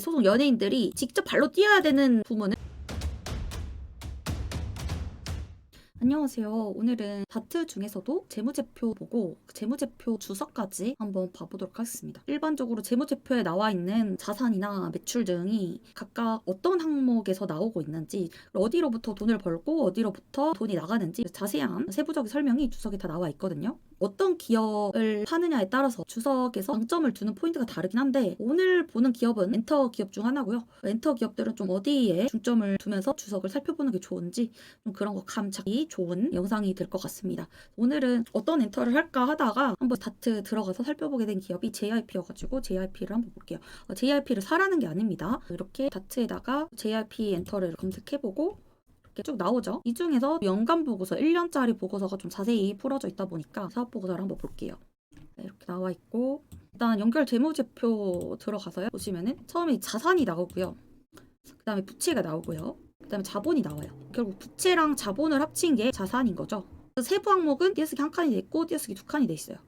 소속 연예인들이 직접 발로 뛰어야 되는 부분은 안녕하세요. 오늘은 다트 중에서도 재무제표 보고 그 재무제표 주석까지 한번 봐보도록 하겠습니다. 일반적으로 재무제표에 나와 있는 자산이나 매출 등이 각각 어떤 항목에서 나오고 있는지 어디로부터 돈을 벌고 어디로부터 돈이 나가는지 자세한 세부적인 설명이 주석에 다 나와 있거든요. 어떤 기업을 하느냐에 따라서 주석에서 장점을 두는 포인트가 다르긴 한데 오늘 보는 기업은 엔터 기업 중 하나고요. 엔터 기업들은 좀 어디에 중점을 두면서 주석을 살펴보는 게 좋은지 좀 그런 거감 잡기 좋은 영상이 될 것 같습니다. 오늘은 어떤 엔터를 할까 하다가 한번 다트 들어가서 살펴보게 된 기업이 JIP여가지고 JIP를 한번 볼게요. JIP를 사라는 게 아닙니다. 이렇게 다트에다가 JIP 엔터를 검색해보고 이렇게 쭉 나오죠. 이 중에서 연간 보고서 1년짜리 보고서가 좀 자세히 풀어져 있다 보니까 사업 보고서를 한번 볼게요. 네, 이렇게 나와 있고 일단 연결 재무제표 들어가서요. 보시면은 처음에 자산이 나오고요. 그다음에 부채가 나오고요. 그다음에 자본이 나와요. 결국 부채랑 자본을 합친 게 자산인 거죠. 세부 항목은 띄어쓰기 한 칸이 돼 있고 띄어쓰기 두 칸이 돼 있어요.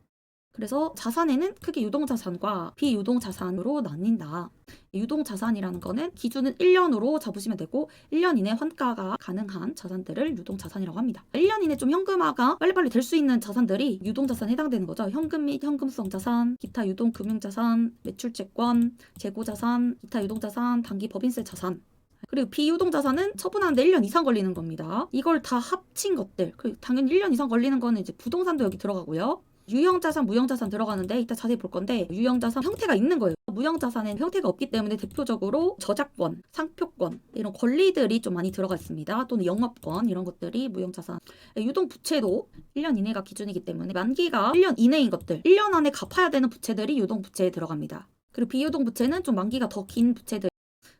그래서 자산에는 크게 유동자산과 비유동자산으로 나뉜다. 유동자산이라는 거는 기준은 1년으로 잡으시면 되고 1년 이내 환가가 가능한 자산들을 유동자산이라고 합니다. 1년 이내 좀 현금화가 빨리빨리 될 수 있는 자산들이 유동자산에 해당되는 거죠. 현금 및 현금성 자산, 기타 유동금융자산, 매출채권, 재고자산, 기타 유동자산, 단기 법인세 자산, 그리고 비유동자산은 처분하는데 1년 이상 걸리는 겁니다. 이걸 다 합친 것들. 그 당연히 1년 이상 걸리는 거는 이제 부동산도 여기 들어가고요. 유형자산, 무형자산 들어가는데 이따 자세히 볼 건데 유형자산 형태가 있는 거예요. 무형자산에는 형태가 없기 때문에 대표적으로 저작권, 상표권 이런 권리들이 좀 많이 들어가 있습니다. 또는 영업권 이런 것들이 무형자산. 유동 부채도 1년 이내가 기준이기 때문에 만기가 1년 이내인 것들, 1년 안에 갚아야 되는 부채들이 유동 부채에 들어갑니다. 그리고 비유동 부채는 좀 만기가 더 긴 부채들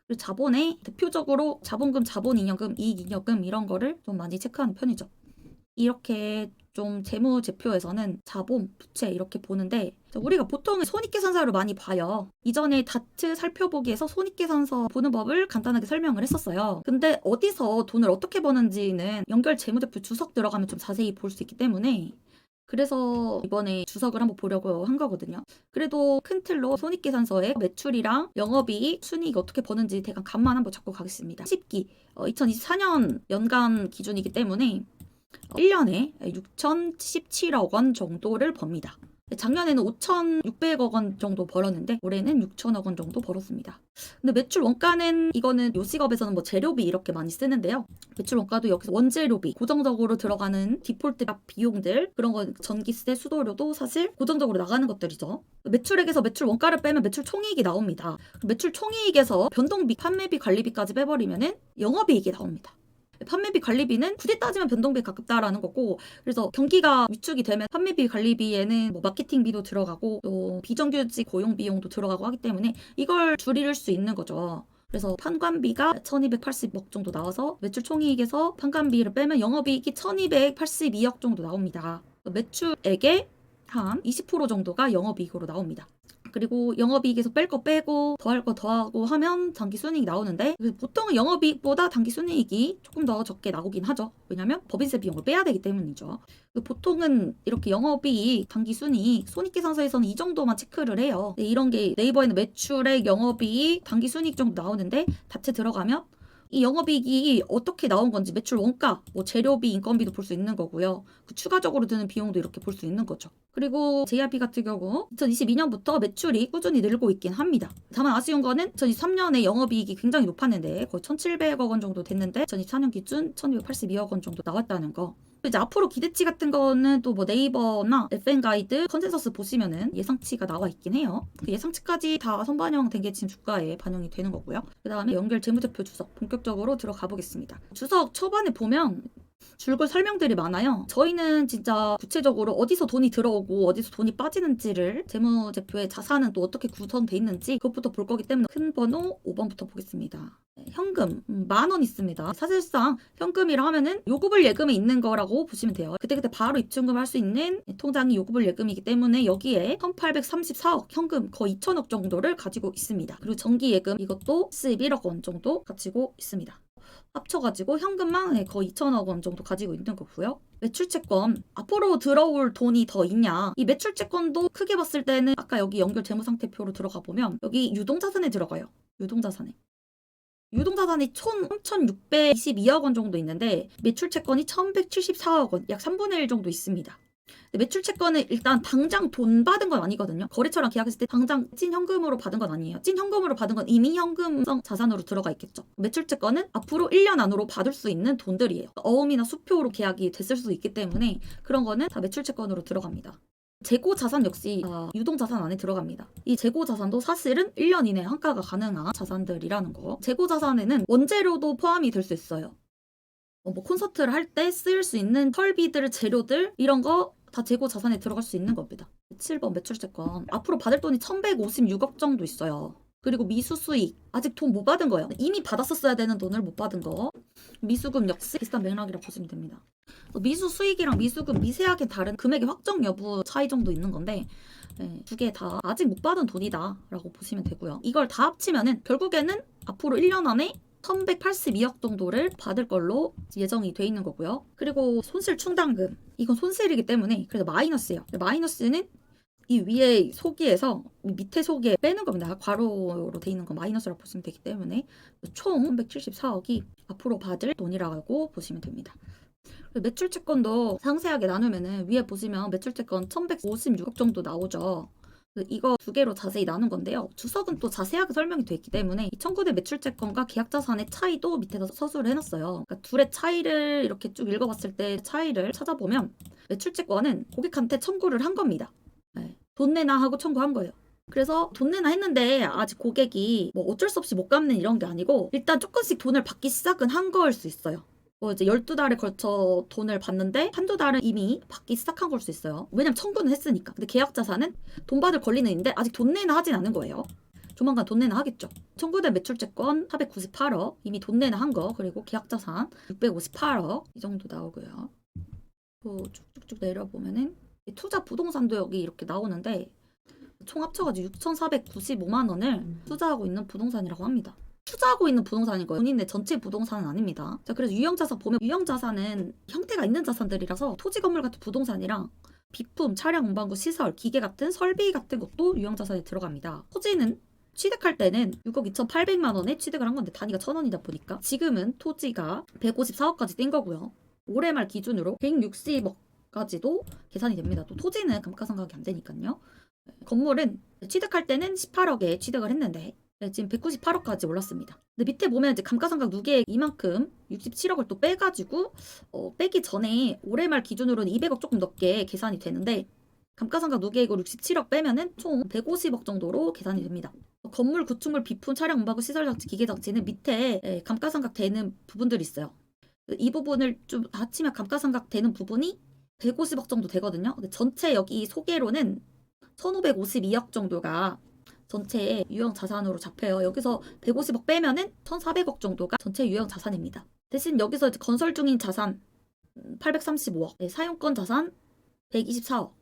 그리고 자본에 대표적으로 자본금, 자본잉여금, 이익잉여금 이런 거를 좀 많이 체크하는 편이죠. 이렇게 좀 재무제표에서는 자본, 부채 이렇게 보는데 우리가 보통 손익계산서를 많이 봐요. 이전에 다트 살펴보기에서 손익계산서 보는 법을 간단하게 설명을 했었어요. 근데 어디서 돈을 어떻게 버는지는 연결 재무제표 주석 들어가면 좀 자세히 볼 수 있기 때문에 그래서 이번에 주석을 한번 보려고 한 거거든요. 그래도 큰 틀로 손익계산서에 매출이랑 영업이익, 순이익 어떻게 버는지 대강 감만 한번 잡고 가겠습니다. 10기, 어, 2024년 연간 기준이기 때문에 1년에 6,017억 원 정도를 법니다. 작년에는 5,600억 원 정도 벌었는데 올해는 6천억 원 정도 벌었습니다. 근데 매출 원가는 이거는 요식업에서는 뭐 재료비 이렇게 많이 쓰는데요. 매출 원가도 여기서 원재료비 고정적으로 들어가는 디폴트 값 비용들 그런 거 전기세 수도료도 사실 고정적으로 나가는 것들이죠. 매출액에서 매출 원가를 빼면 매출 총이익이 나옵니다. 매출 총이익에서 변동비, 판매비, 관리비까지 빼버리면은 영업이익이 나옵니다. 판매비 관리비는 굳이 따지면 변동비에 가깝다라는 거고 그래서 경기가 위축이 되면 판매비 관리비에는 뭐 마케팅비도 들어가고 또 비정규직 고용 비용도 들어가고 하기 때문에 이걸 줄일 수 있는 거죠. 그래서 판관비가 1280억 정도 나와서 매출 총이익에서 판관비를 빼면 영업이익이 1282억 정도 나옵니다. 매출액의 한 20% 정도가 영업이익으로 나옵니다. 그리고 영업이익에서 뺄 거 빼고 더할 거 더하고 하면 단기 순이익이 나오는데 보통은 영업이익보다 단기 순이익이 조금 더 적게 나오긴 하죠. 왜냐하면 법인세 비용을 빼야 되기 때문이죠. 보통은 이렇게 영업이익, 단기 순이익, 손익계산서에서는 이 정도만 체크를 해요. 이런 게 네이버에는 매출액, 영업이익, 단기 순이익 정도 나오는데 다트 들어가면 이 영업이익이 어떻게 나온 건지 매출 원가, 뭐 재료비, 인건비도 볼 수 있는 거고요. 그 추가적으로 드는 비용도 이렇게 볼 수 있는 거죠. 그리고 JRP 같은 경우 2022년부터 매출이 꾸준히 늘고 있긴 합니다. 다만 아쉬운 거는 2023년에 영업이익이 굉장히 높았는데 거의 1,700억 원 정도 됐는데 2024년 기준 1,282억 원 정도 나왔다는 거. 이제 앞으로 기대치 같은 거는 또 뭐 네이버나 FN 가이드 컨센서스 보시면은 예상치가 나와 있긴 해요. 그 예상치까지 다 선반영 된 게 지금 주가에 반영이 되는 거고요. 그 다음에 연결 재무제표 주석 본격적으로 들어가 보겠습니다. 주석 초반에 보면 줄글 설명들이 많아요. 저희는 진짜 구체적으로 어디서 돈이 들어오고 어디서 돈이 빠지는지를 재무제표의 자산은 또 어떻게 구성돼 있는지 그것부터 볼 거기 때문에 큰 번호 5번부터 보겠습니다. 네, 현금 만 원 있습니다. 사실상 현금이라 하면은 요구불 예금이 있는 거라고 보시면 돼요. 그때그때 바로 입출금 할수 있는 통장이 요구불 예금이기 때문에 여기에 1834억 현금 거의 2천억 정도를 가지고 있습니다. 그리고 정기 예금 이것도 11억 원 정도 가지고 있습니다. 합쳐가지고 현금만 네, 거의 2천억 원 정도 가지고 있는 거고요. 매출채권 앞으로 들어올 돈이 더 있냐 이 매출채권도 크게 봤을 때는 아까 여기 연결 재무상태표로 들어가 보면 여기 유동자산에 들어가요 유동자산에. 유동자산이 총 3,622억 원 정도 있는데 매출 채권이 1,174억 원, 약 3분의 1 정도 있습니다. 매출 채권은 일단 당장 돈 받은 건 아니거든요. 거래처랑 계약했을 때 당장 찐 현금으로 받은 건 아니에요. 찐 현금으로 받은 건 이미 현금성 자산으로 들어가 있겠죠. 매출 채권은 앞으로 1년 안으로 받을 수 있는 돈들이에요. 어음이나 수표로 계약이 됐을 수 있기 때문에 그런 거는 다 매출 채권으로 들어갑니다. 재고 자산 역시 다 유동 자산 안에 들어갑니다. 이 재고 자산도 사실은 1년 이내 환가가 가능한 자산들이라는 거. 재고 자산에는 원재료도 포함이 될 수 있어요. 어, 뭐 콘서트를 할 때 쓰일 수 있는 설비들, 재료들 이런 거 다 재고 자산에 들어갈 수 있는 겁니다. 7번 매출 채권. 앞으로 받을 돈이 1,156억 정도 있어요. 그리고 미수 수익 아직 돈 못 받은 거예요. 이미 받았었어야 되는 돈을 못 받은 거. 미수금 역시 비슷한 맥락이라 보시면 됩니다. 미수 수익이랑 미수금 미세하게 다른 금액의 확정 여부 차이 정도 있는 건데 두개 다 아직 못 받은 돈이다라고 보시면 되고요. 이걸 다 합치면은 결국에는 앞으로 1년 안에 1182억 정도를 받을 걸로 예정이 돼 있는 거고요. 그리고 손실 충당금 이건 손실이기 때문에 그래서 마이너스예요. 마이너스는 이 위에 소기에서 밑에 소기에 빼는 겁니다. 괄호로 돼 있는 건 마이너스라고 보시면 되기 때문에 총 374억이 앞으로 받을 돈이라고 보시면 됩니다. 매출 채권도 상세하게 나누면은 위에 보시면 매출 채권 1156억 정도 나오죠. 이거 두 개로 자세히 나눈 건데요. 주석은 또 자세하게 설명이 돼 있기 때문에 이 청구대 매출 채권과 계약 자산의 차이도 밑에다 서술을 해놨어요. 그러니까 둘의 차이를 이렇게 쭉 읽어봤을 때 차이를 찾아보면 매출 채권은 고객한테 청구를 한 겁니다. 네. 돈 내나 하고 청구한 거예요. 그래서 돈 내나 했는데 아직 고객이 뭐 어쩔 수 없이 못 갚는 이런 게 아니고 일단 조금씩 돈을 받기 시작은 한 거일 수 있어요. 뭐 이제 12달에 걸쳐 돈을 받는데 한두 달은 이미 받기 시작한 걸 수 있어요. 왜냐면 청구는 했으니까. 근데 계약 자산은 돈 받을 권리는 있는데 아직 돈 내나 하진 않은 거예요. 조만간 돈 내나 하겠죠. 청구된 매출 채권 498억, 이미 돈 내나 한 거, 그리고 계약 자산 658억 이 정도 나오고요. 또 쭉쭉쭉 내려보면은 투자 부동산도 여기 이렇게 나오는데 총 합쳐가지고 6,495만 원을 투자하고 있는 부동산이라고 합니다. 투자하고 있는 부동산인 거예요. 본인의 전체 부동산은 아닙니다. 자, 그래서 유형자산 보면 유형자산은 형태가 있는 자산들이라서 토지 건물 같은 부동산이랑 비품, 차량, 운반구, 시설, 기계 같은 설비 같은 것도 유형자산에 들어갑니다. 토지는 취득할 때는 6억 2,800만 원에 취득을 한 건데 단위가 1,000원이다 보니까 지금은 토지가 154억까지 뛴 거고요. 올해 말 기준으로 160억까지도 계산이 됩니다. 또 토지는 감가상각이 안 되니까요. 건물은 취득할 때는 18억에 취득을 했는데 네, 지금 198억까지 올랐습니다. 근데 밑에 보면 이제 감가상각 누계 이만큼 67억을 또 빼가지고 어, 빼기 전에 올해 말 기준으로는 200억 조금 넘게 계산이 되는데 감가상각 누계액을 67억 빼면은 총 150억 정도로 계산이 됩니다. 건물, 구축물, 비품, 차량, 운반구, 시설 장치, 기계 장치는 밑에 예, 감가상각 되는 부분들이 있어요. 이 부분을 좀 합치면 감가상각 되는 부분이 150억 정도 되거든요. 근데 전체 여기 소개로는 1552억 정도가 전체 유형 자산으로 잡혀요. 여기서 150억 빼면은 1,400억 정도가 전체 유형 자산입니다. 대신 여기서 건설 중인 자산 835억, 네, 사용권 자산 124억.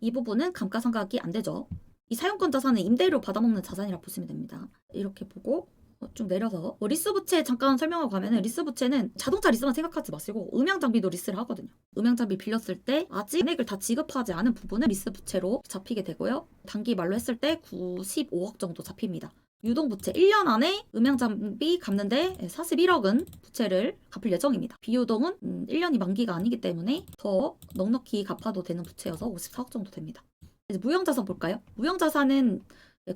이 부분은 감가상각이 안 되죠. 이 사용권 자산은 임대료 받아먹는 자산이라 보시면 됩니다. 이렇게 보고 어, 쭉 내려서 어, 리스 부채 잠깐 설명하고 가면은 리스 부채는 자동차 리스만 생각하지 마시고 음향 장비도 리스를 하거든요. 음향 장비 빌렸을 때 아직 금액을 다 지급하지 않은 부분은 리스 부채로 잡히게 되고요. 단기 말로 했을 때 95억 정도 잡힙니다. 유동 부채 1년 안에 음향 장비 갚는데 41억은 부채를 갚을 예정입니다. 비유동은 1년이 만기가 아니기 때문에 더 넉넉히 갚아도 되는 부채여서 54억 정도 됩니다. 이제 무형자산 볼까요? 무형자산은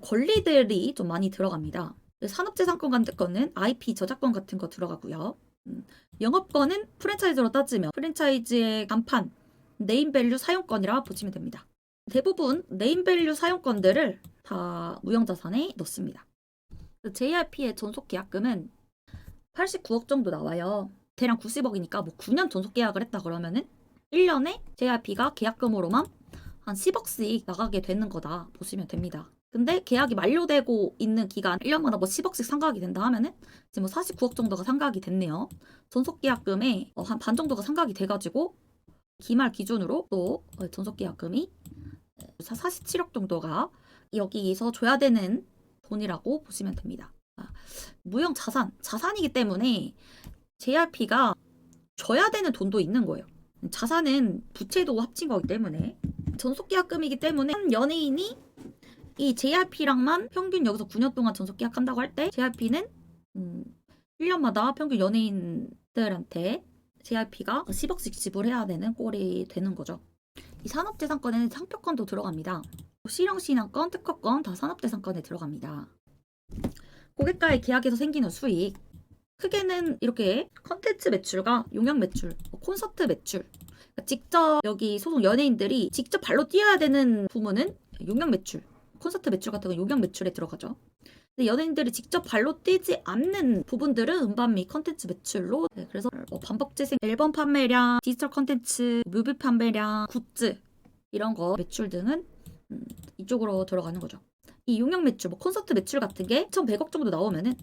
권리들이 좀 많이 들어갑니다. 산업재산권 같은 거는 IP 저작권 같은 거 들어가고요. 음, 영업권은 프랜차이즈로 따지면 프랜차이즈의 간판, 네임밸류 사용권이라 보시면 됩니다. 대부분 네임밸류 사용권들을 다 무형자산에 넣습니다. JRP의 전속계약금은 89억 정도 나와요. 대략 90억이니까 뭐 9년 전속계약을 했다 그러면은 1년에 JRP가 계약금으로만 한 10억씩 나가게 되는 거다 보시면 됩니다. 근데 계약이 만료되고 있는 기간 1년마다 뭐 10억씩 상각이 된다 하면은 지금 뭐 49억 정도가 상각이 됐네요. 전속계약금에 어, 한반 정도가 상각이 돼가지고 기말 기준으로 또 어, 전속계약금이 47억 정도가 여기에서 줘야 되는 돈이라고 보시면 됩니다. 아, 무형 자산, 자산이기 때문에 JRP가 줘야 되는 돈도 있는 거예요. 자산은 부채도 합친 거기 때문에 전속계약금이기 때문에 한 연예인이 이 JRP랑만 평균 여기서 9년 동안 전속 계약한다고 할 때 JRP는 음, 1년마다 평균 연예인들한테 JRP가 10억씩 지불해야 되는 꼴이 되는 거죠. 이 산업재산권에는 상표권도 들어갑니다. 실형신앙권, 특허권 다 산업재산권에 들어갑니다. 고객과의 계약에서 생기는 수익 크게는 이렇게 컨텐츠 매출과 용역 매출, 뭐 콘서트 매출 그러니까 직접 여기 소속 연예인들이 직접 발로 뛰어야 되는 부문은 용역 매출, 콘서트 매출 같은 건 용역 매출에 들어가죠. 근데 연예인들이 직접 발로 뛰지 않는 부분들은 음반 및 컨텐츠 매출로 네, 그래서 뭐 반복 재생 앨범 판매량, 디지털 컨텐츠, 뮤비 판매량, 굿즈 이런 거 매출 등은 음, 이쪽으로 들어가는 거죠. 이 용역 매출, 뭐 콘서트 매출 같은 게 1,100억 정도 나오면은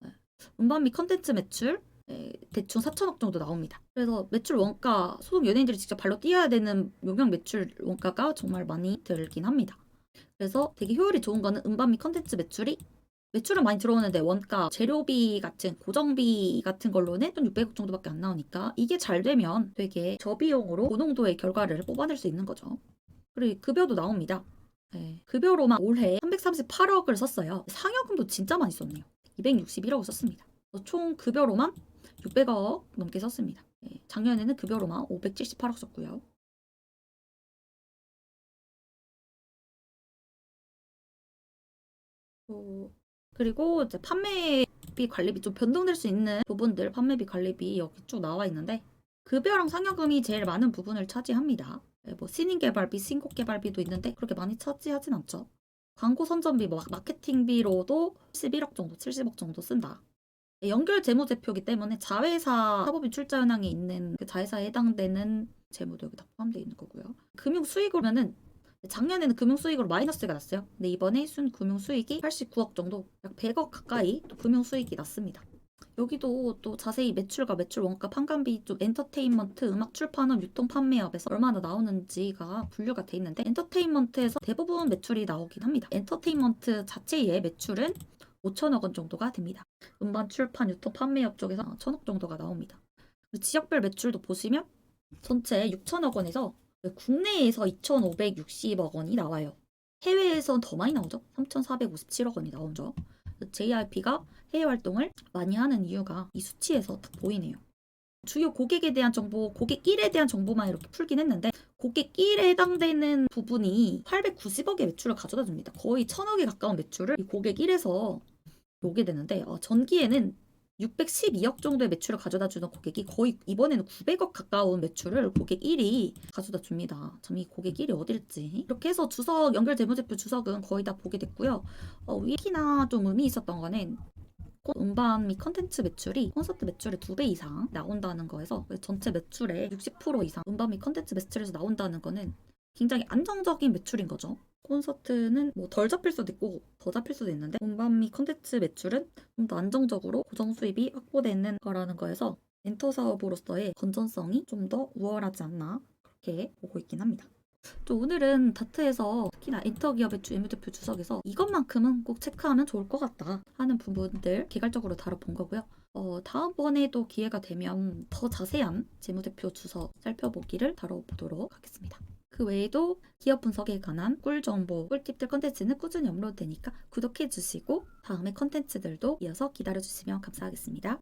네, 음반 및 컨텐츠 매출 에, 대충 4천억 정도 나옵니다. 그래서 매출 원가, 소속 연예인들이 직접 발로 뛰어야 되는 용역 매출 원가가 정말 많이 들긴 합니다. 그래서 되게 효율이 좋은 거는 음반 및 컨텐츠 매출이 매출은 많이 들어오는데 원가, 재료비 같은 고정비 같은 걸로는 1,600억 정도밖에 안 나오니까 이게 잘 되면 되게 저비용으로 고농도의 결과를 뽑아낼 수 있는 거죠. 그리고 급여도 나옵니다. 네, 급여로만 올해 338억을 썼어요. 상여금도 진짜 많이 썼네요. 261억을 썼습니다. 총 급여로만 600억 넘게 썼습니다. 네, 작년에는 급여로만 578억 썼고요. 또 그리고 이제 판매비 관리비 좀 변동될 수 있는 부분들 판매비 관리비 여기 쭉 나와 있는데 급여랑 상여금이 제일 많은 부분을 차지합니다. 네, 뭐 신인 개발비, 신곡 개발비도 있는데 그렇게 많이 차지하진 않죠. 광고 선전비, 뭐 마케팅비로도 11억 정도, 70억 정도 쓴다. 네, 연결 재무제표이기 때문에 자회사 사법인 출자 현황에 있는 그 자회사에 해당되는 재무도 여기 다 포함되어 있는 거고요. 금융 수익으로는 작년에는 금융 수익으로 마이너스가 났어요. 근데 이번에 순 금융 수익이 89억 정도, 약 100억 가까이 또 금융 수익이 났습니다. 여기도 또 자세히 매출과 매출 원가 판관비 좀 엔터테인먼트 음악 출판업 유통 판매업에서 얼마나 나오는지가 분류가 돼 있는데 엔터테인먼트에서 대부분 매출이 나오긴 합니다. 엔터테인먼트 자체의 매출은 5천억 원 정도가 됩니다. 음반 출판 유통 판매업 쪽에서 1천억 정도가 나옵니다. 지역별 매출도 보시면 전체 6천억 원에서 국내에서 2,560억 원이 나와요. 해외에선 더 많이 나오죠. 3,457억 원이 나오죠. JRP가 해외 활동을 많이 하는 이유가 이 수치에서 딱 보이네요. 주요 고객에 대한 정보, 고객 1에 대한 정보만 이렇게 풀긴 했는데 고객 1에 해당되는 부분이 890억의 매출을 가져다 줍니다. 거의 1000억에 가까운 매출을 이 고객 1에서 오게 되는데 어, 전기에는 612억 정도의 매출을 가져다 주던 고객이 거의 이번에는 900억 가까운 매출을 고객 1이 가져다 줍니다. 참 이 고객 1이 어딜지 이렇게 해서 주석 연결 재무제표 주석은 거의 다 보게 됐고요. 어, 위 특히나 좀 의미 있었던 거는 음반 및 컨텐츠 매출이 콘서트 매출의 두배 이상 나온다는 거에서 전체 매출의 60% 이상 음반 및 컨텐츠 매출에서 나온다는 거는 굉장히 안정적인 매출인 거죠. 콘서트는 뭐 덜 잡힐 수도 있고 더 잡힐 수도 있는데 및 컨텐츠 매출은 좀 더 안정적으로 고정 수입이 확보되는 거라는 거에서 엔터 사업으로서의 건전성이 좀 더 우월하지 않나 그렇게 보고 있긴 합니다. 또 오늘은 다트에서 특히나 엔터 기업의 재무제표 주석에서 이것만큼은 꼭 체크하면 좋을 것 같다 하는 부분들 개괄적으로 다뤄본 거고요. 어, 다음번에도 기회가 되면 더 자세한 재무제표 주석 살펴보기를 다뤄보도록 하겠습니다. 그 외에도 기업 분석에 관한 꿀 정보, 꿀팁들 컨텐츠는 꾸준히 업로드되니까 구독해 주시고 다음에 컨텐츠들도 이어서 기다려 주시면 감사하겠습니다.